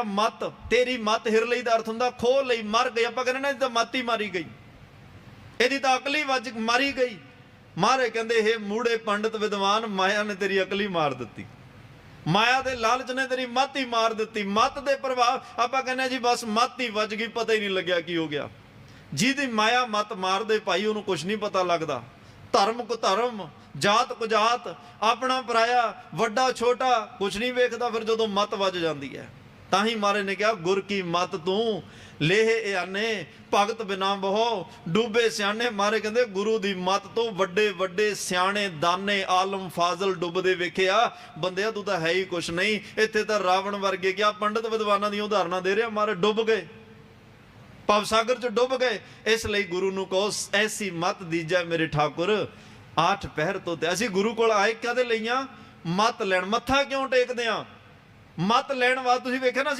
ਆ ਮਤ, ਤੇਰੀ ਮਤ ਹਿਰ ਲਈ ਦਾ ਅਰਥ ਹੁੰਦਾ, ਖੋਹ ਲਈ ਮਰ ਗਈ। ਆਪਾਂ ਕਹਿੰਦੇ ਨਾ ਇਹਦੀ ਤਾਂ ਮਤ ਹੀ ਮਾਰੀ ਗਈ। ਇਹਦੀ ਤਾਂ ਅਕਲ ਹੀ ਵੱਜ ਮਾਰੀ ਗਈ। ਮਾਰੇ ਕਹਿੰਦੇ ਇਹ ਮੂੜੇ ਪੰਡਤ ਵਿਦਵਾਨ, ਮਾਇਆ ਨੇ ਤੇਰੀ ਅਕਲ ਹੀ ਮਾਰ ਦਿੱਤੀ। ਮਾਇਆ ਦੇ ਲਾਲਚ ਨੇ ਤੇਰੀ ਮੱਤ ਹੀ ਮਾਰ ਦਿੱਤੀ। ਮੱਤ ਦੇ ਪ੍ਰਭਾਵ, ਆਪਾਂ ਕਹਿੰਦੇ ਜੀ, ਬਸ ਮੱਤ ਹੀ ਵੱਜ ਗਈ, ਪਤਾ ਹੀ ਨਹੀਂ ਲੱਗਿਆ ਕੀ ਹੋ ਗਿਆ। ਜਿਹਦੀ ਮਾਇਆ ਮੱਤ ਮਾਰਦੇ ਭਾਈ, ਉਹਨੂੰ ਕੁਝ ਨਹੀਂ ਪਤਾ ਲੱਗਦਾ। ਧਰਮ ਕੋ ਧਰਮ, ਜਾਤ ਕੋ ਜਾਤ, ਆਪਣਾ ਪਰਾਇਆ, ਵੱਡਾ ਛੋਟਾ ਕੁਝ ਨਹੀਂ ਵੇਖਦਾ, ਫਿਰ ਜਦੋਂ ਮੱਤ ਵੱਜ ਜਾਂਦੀ ਹੈ। ਤਾਂ ਹੀ ਮਾਰੇ ਨੇ ਕਿਹਾ, ਗੁਰ ਕੀ ਮਤ ਤੂੰ? ਲੇਹ ਇਆਨੇ ਭਗਤ ਬਿਨਾ ਬਹੁ ਡੂਬੇ ਸਿਆਣੇ। ਮਾਰੇ ਕਹਿੰਦੇ, ਗੁਰੂ ਦੀ ਮਤ ਤੋਂ ਵੱਡੇ ਵੱਡੇ ਸਿਆਣੇ, ਦਾਨੇ, ਆਲਮ, ਫਾਜ਼ਲ ਡੁੱਬਦੇ ਵੇਖਿਆ। ਬੰਦਿਆ, ਤੂੰ ਤਾਂ ਹੈ ਹੀ ਕੁਛ ਨਹੀਂ। ਇੱਥੇ ਤਾਂ ਰਾਵਣ ਵਰਗੇ ਕਿਹਾ ਪੰਡਤ ਵਿਦਵਾਨਾਂ ਦੀਆਂ ਉਦਾਹਰਨਾਂ ਦੇ ਰਿਹਾ? ਮਾਰੇ ਡੁੱਬ ਗਏ। ਭਵ ਸਾਗਰ ਚ ਡੁੱਬ ਗਏ। ਇਸ ਲਈ ਗੁਰੂ ਨੂੰ ਕਹੋ, ਐਸੀ ਮਤ ਦੀਜੈ ਮੇਰੇ ਠਾਕੁਰ। ਆਠ ਪਹਿਰ ਤੋਂ ਤੇ ਅਸੀਂ ਗੁਰੂ ਕੋਲ ਆਏ ਕਦੇ ਲਈਆਂ? ਮਤ ਲੈਣ। ਮੱਥਾ ਕਿਉਂ ਟੇਕਦੇ ਆ? ਮਤ ਲੈਣ ਵਾਸਤੇ ਤੁਸੀਂ ਵੇਖਿਆ ਨਾ